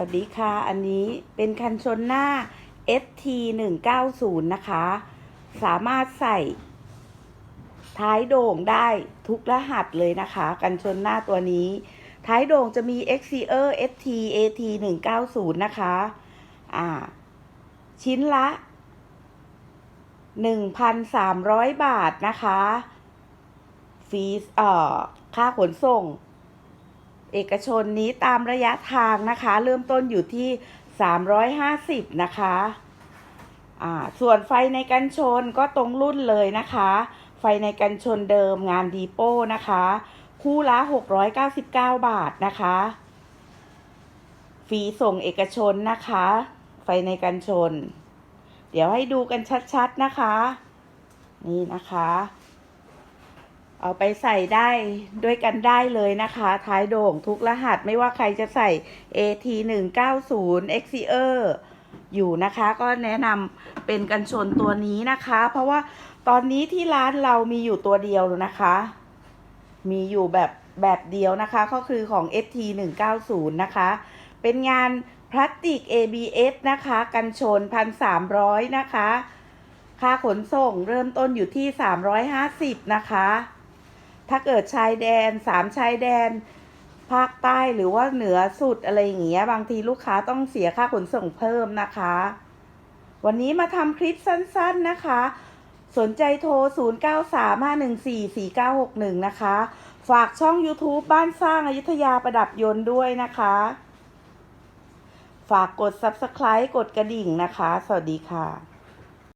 วัสดีค่ะ อันนี้เป็นคันชนหน้า ST 190นะคะ สามารถใส่ ท้ายโด่งได้ทุกรหัสเลยนะคะ กันชนหน้าตัวนี้ ท้ายโด่งจะมี Xcer ST AT 190นะคะ อ่า ชิ้นละ 1,300 บาทนะคะ ฟีเอ่อ ค่าขนส่ง เอกชนนี้ตามระยะทางนะคะ เริ่มต้นอยู่ที่ 350 นะคะอ่าส่วนไฟในกันชนก็ตรงรุ่นเลยนะคะ ไฟในกันชนเดิมงานดีโป้นะคะ คู่ละ 699 บาทนะคะฟรีส่งเอกชนนะคะ ไฟในกันชน เดี๋ยวให้ดูกันชัดๆนะคะ นี่นะคะ เอาไปใส่ได้ด้วยกันได้เลยนะคะ ท้ายโด่งทุกรหัสไม่ว่าใครจะใส่ AT 1 9 0 Xer อยู่นะคะ ก็แนะนำเป็นกันชนตัวนี้นะคะ เพราะว่าตอนนี้ที่ร้านเรามีอยู่ตัวเดียวนะคะ มีอยู่แบบแบบเดียวนะคะ ก็คือของ ST 1 9 0นะคะ เป็นงานพลาสติก ABS นะคะ กันชน 1,300 นะคะ ค่าขนส่งเริ่มต้นอยู่ที่ 350 นะคะ ถ้าเกิดชายแดนสามชายแดน ภาคใต้หรือว่าเหนือสุดอะไรอย่างเงี้ย บางทีลูกค้าต้องเสียค่าขนส่งเพิ่มนะคะ วันนี้มาทำคลิปสั้นๆนะคะ สนใจโทร 0935144961 นะคะ ฝากช่อง YouTube บ้านสร้างอายุทยาประดับยนต์ด้วยนะคะ ฝากกด Subscribe กดกระดิ่งนะคะ สวัสดีค่ะ